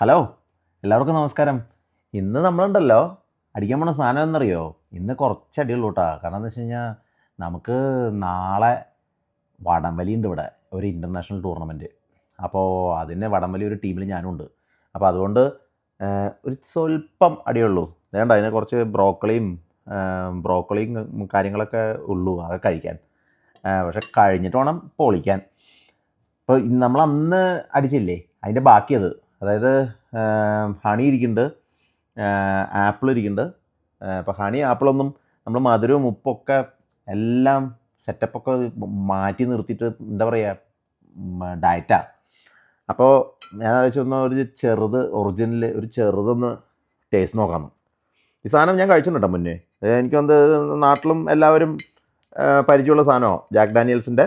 Hello എല്ലാവർക്കും നമസ്കാരം. ഇന്ന് നമ്മളുണ്ടല്ലോ അടിക്കാൻ പോണ സാധനം എന്നറിയോ ഇന്ന് കുറച്ച് അടിയുള്ളൂ കേട്ടോ കാരണം എന്താ വെച്ച് കഴിഞ്ഞാൽ നമുക്ക് നാളെ വടംവലി ഉണ്ട് ഇവിടെ ഒരു ഇന്റർനാഷണൽ ടൂർണമെന്റ് അപ്പോൾ അതിന് വടംവലി ഒരു ടീമിൽ ഞാനുണ്ട്. അപ്പോൾ അതുകൊണ്ട് ഒരു സ്വല്പം അടിയുള്ളൂ. വേണ്ട അതിന് കുറച്ച് ബ്രോക്കളിയും ബ്രോക്കളിയും കാര്യങ്ങളൊക്കെ ഉള്ളൂ അതൊക്കെ കഴിക്കാൻ. പക്ഷെ കഴിഞ്ഞിട്ട് വേണം പൊളിക്കാൻ. ഇപ്പോൾ നമ്മൾ അന്ന് അടിച്ചില്ലേ? അതിന്റെ ബാക്കിയത്. അതായത് ഹണി ഇരിക്കുന്നുണ്ട്. ആപ്പിൾ ഇരിക്കുന്നുണ്ട്. അപ്പോൾ ഹണി ആപ്പിളൊന്നും നമ്മൾ മധുരവും ഉപ്പൊക്കെ എല്ലാം സെറ്റപ്പൊക്കെ മാറ്റി നിർത്തിയിട്ട് എന്താ പറയുക ഡയറ്റാ അപ്പോൾ ഞാൻ ആലോചിച്ചു ഒന്ന് ഒരു ചെറുത് ഒറിജിനൽ ഒരു ചെറുതൊന്ന് ടേസ്റ്റ് നോക്കാമെന്ന് ഈ സാധനം ഞാൻ കഴിച്ചിട്ടുണ്ട് മുന്നേ. എനിക്ക് വന്ന് നാട്ടിലും എല്ലാവരും പരിചയമുള്ള സാധനമോ. ജാക്ക് ഡാനിയൽസിന്റെ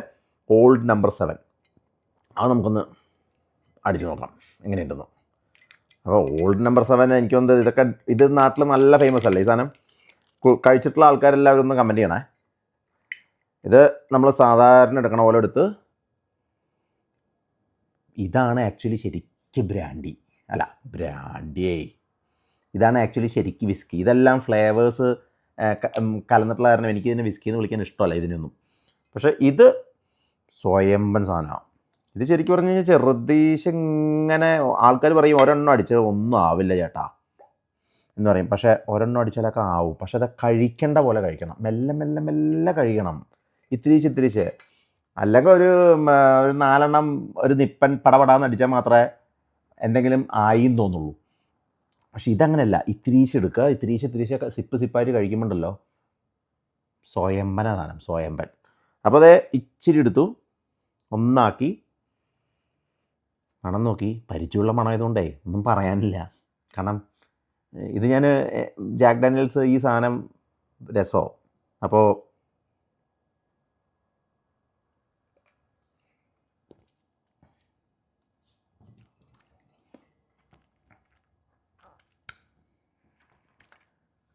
ഓൾഡ് നമ്പർ സെവൻ അത് നമുക്കൊന്ന് അടിച്ചു നോക്കാം. എങ്ങനെയുണ്ടെന്ന്. അപ്പോൾ ഓൾഡ് നമ്പർ സെവൻ എനിക്ക് തോന്നുന്നത് ഇതൊക്കെ ഇത് നാട്ടിൽ നല്ല ഫേമസ് അല്ലേ ഈ സാധനം? കഴിച്ചിട്ടുള്ള ആൾക്കാരെല്ലാവരും ഒന്ന് കമന്റ് ചെയ്യണേ. ഇത് നമ്മൾ സാധാരണ എടുക്കണ പോലെ എടുത്ത് ഇതാണ് ആക്ച്വലി ശരിക്കും ബ്രാൻഡി അല്ല ബ്രാൻഡിയേ ഇതാണ് ആക്ച്വലി ശരിക്കും വിസ്കി ഇതെല്ലാം ഫ്ലേവേഴ്സ് കലർന്നിട്ടുള്ള കാരണം എനിക്ക് ഇതിനെ വിസ്കി എന്ന് വിളിക്കാൻ ഇഷ്ടമല്ല ഇതിനൊന്നും. പക്ഷേ ഇത് സ്വയംബൻ സാധനമാണ്. ഇത് ശരിക്കും പറഞ്ഞു കഴിഞ്ഞാൽ ചെറുതീശ് ഇങ്ങനെ ആൾക്കാർ പറയും ഒരെണ്ണം അടിച്ചാൽ ഒന്നും ആവില്ല ചേട്ടാ. എന്ന് പറയും. പക്ഷേ ഒരെണ്ണം അടിച്ചാലൊക്കെ ആവും. പക്ഷെ അത് കഴിക്കേണ്ട പോലെ കഴിക്കണം. മെല്ലെ മെല്ലെ മെല്ലെ കഴിക്കണം. ഇത്തിരിച്ച് ഇത്തിരിച്ച് അല്ലെങ്കിൽ ഒരു ഒരു നാലെണ്ണം ഒരു നിപ്പൻ പടപടാന്ന് അടിച്ചാൽ മാത്രമേ എന്തെങ്കിലും ആയി എന്ന് തോന്നുള്ളൂ. പക്ഷെ ഇതങ്ങനെയല്ല. ഇത്തിരിശ് എടുക്കുക. ഇത്തിരിശ് ഇത്തിരീച്ച് സിപ്പ് സിപ്പായിട്ട് കഴിക്കുമ്പോണ്ടല്ലോ. സ്വയംബന സാധനം സ്വയംബൻ അപ്പോൾ അതേ ഇച്ചിരി എടുത്തു. ഒന്നാക്കി മണം നോക്കി. പരിചയമുള്ള മണമായതുകൊണ്ടേ ഒന്നും പറയാനില്ല. കാരണം ഇത് ഞാൻ ജാക്ക് ഡാനിയൽസ് ഈ സാധനം രസോ? അപ്പോൾ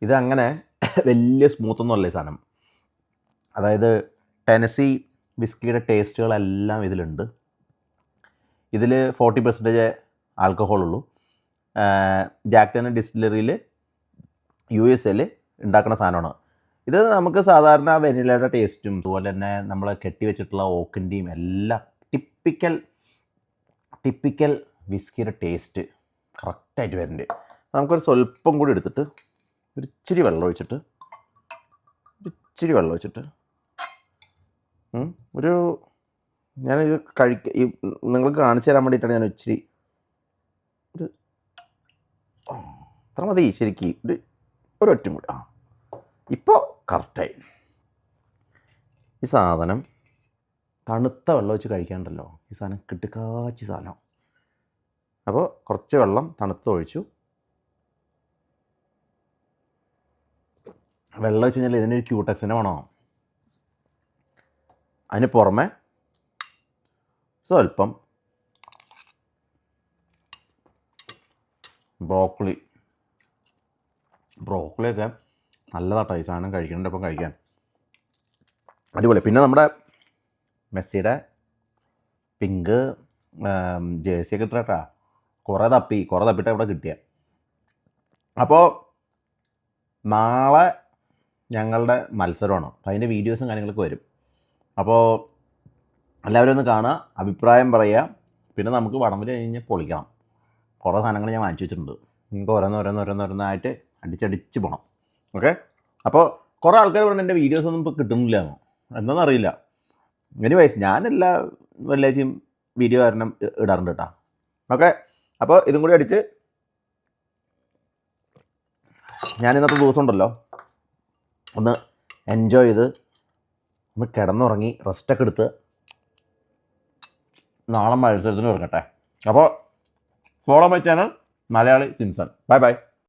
ഇതങ്ങനെ വലിയ സ്മൂത്തൊന്നും അല്ല ഈ സാധനം. അതായത് ടെനസി വിസ്കിയുടെ ടേസ്റ്റുകളെല്ലാം ഇതിലുണ്ട്. ഇതിൽ ഫോർട്ടി പെർസെന്റേജ് ആൽക്കഹോൾ ഉള്ളൂ. ജാക്ടൻ ഡിസ്റ്റിലറിയിൽ യു എസ് എൽ ഉണ്ടാക്കുന്ന സാധനമാണ്. ഇത് നമുക്ക് സാധാരണ വെനിലയുടെ ടേസ്റ്റും അതുപോലെ തന്നെ നമ്മൾ കെട്ടിവെച്ചിട്ടുള്ള ഓക്കിന്റെയും എല്ലാം ടിപ്പിക്കൽ ടിപ്പിക്കൽ വിസ്കിയുടെ ടേസ്റ്റ് കറക്റ്റായിട്ട് വരുന്നുണ്ട്. നമുക്കൊരു സ്വല്പം കൂടി എടുത്തിട്ട് ഒരു ഇച്ചിരി വെള്ളം ഒഴിച്ചിട്ട് ഒരു ഇച്ചിരി വെള്ളം ഒഴിച്ചിട്ട് ഉം, ഞാനിത് കഴിക്ക ഈ നിങ്ങൾക്ക് കാണിച്ചു തരാൻ വേണ്ടിയിട്ടാണ് ഞാൻ ഇച്ചിരി ഒരു അത്ര മതി ശരിക്ക്. ഒരു ഒരൊറ്റും കൂടി ആ ഇപ്പോൾ കറക്റ്റായി. ഈ സാധനം തണുത്ത വെള്ളം വെച്ച് കഴിക്കാണ്ടല്ലോ. ഈ സാധനം കിട്ടിക്കാച്ചി സാധനം. അപ്പോൾ കുറച്ച് വെള്ളം തണുത്ത് ഒഴിച്ചു. വെള്ളം വെച്ച് കഴിഞ്ഞാൽ ഇതിനൊരു ക്യൂട്ടക്സിന്റെ വേണോ അതിന് പുറമെ സ്വല്പം ബ്രോക്കളി. ബ്രോക്കളിയൊക്കെ നല്ലതാട്ടോ ഈ സാധനം കഴിക്കേണ്ട ഒപ്പം കഴിക്കാൻ അടിപൊളി. പിന്നെ നമ്മുടെ മെസ്സിയുടെ പിങ്ക് ജേഴ്സി ഒക്കെ ഇട്ടിട്ടാ കുറേ തപ്പി കുറേ തപ്പിട്ട് ഇവിടെ കിട്ടിയ. അപ്പോൾ നാളെ ഞങ്ങളുടെ മത്സരമാണ്. അപ്പോൾ അതിന്റെ വീഡിയോസും കാര്യങ്ങളൊക്കെ വരും. അപ്പോൾ എല്ലാവരും ഒന്ന് കാണുക അഭിപ്രായം പറയുക പിന്നെ നമുക്ക് വടം വടംവലി കഴിഞ്ഞ് പൊളിക്കണം. കുറേ സാധനങ്ങൾ ഞാൻ വാങ്ങിച്ചു വെച്ചിട്ടുണ്ട്. നിങ്ങൾക്ക് ഓരോന്ന് ഓരോന്ന് ഓരോന്ന് ഓരോന്നായിട്ട് അടിച്ചടിച്ച് പോകണം ഓക്കെ? അപ്പോൾ കുറേ ആൾക്കാർ പറഞ്ഞു എന്റെ വീഡിയോസ് ഒന്നും ഇപ്പോൾ കിട്ടുന്നില്ല എന്താണെന്ന് അറിയില്ല. എനിവൈസ് ഞാൻ എല്ലാ വെള്ളിയാഴ്ചയും വീഡിയോ കാരണം ഇടാറുണ്ട് കേട്ടോ. ഓക്കെ? അപ്പോൾ ഇതും കൂടി അടിച്ച് ഞാൻ ഇന്നത്തെ ദിവസം ഉണ്ടല്ലോ. ഒന്ന് എൻജോയ് ചെയ്ത് ഒന്ന് കിടന്നുറങ്ങി റെസ്റ്റൊക്കെ എടുത്ത് നാളെ മത്സരത്തിന് ഇറങ്ങട്ടെ അപ്പോൾ follow my channel Malayali Simson bye bye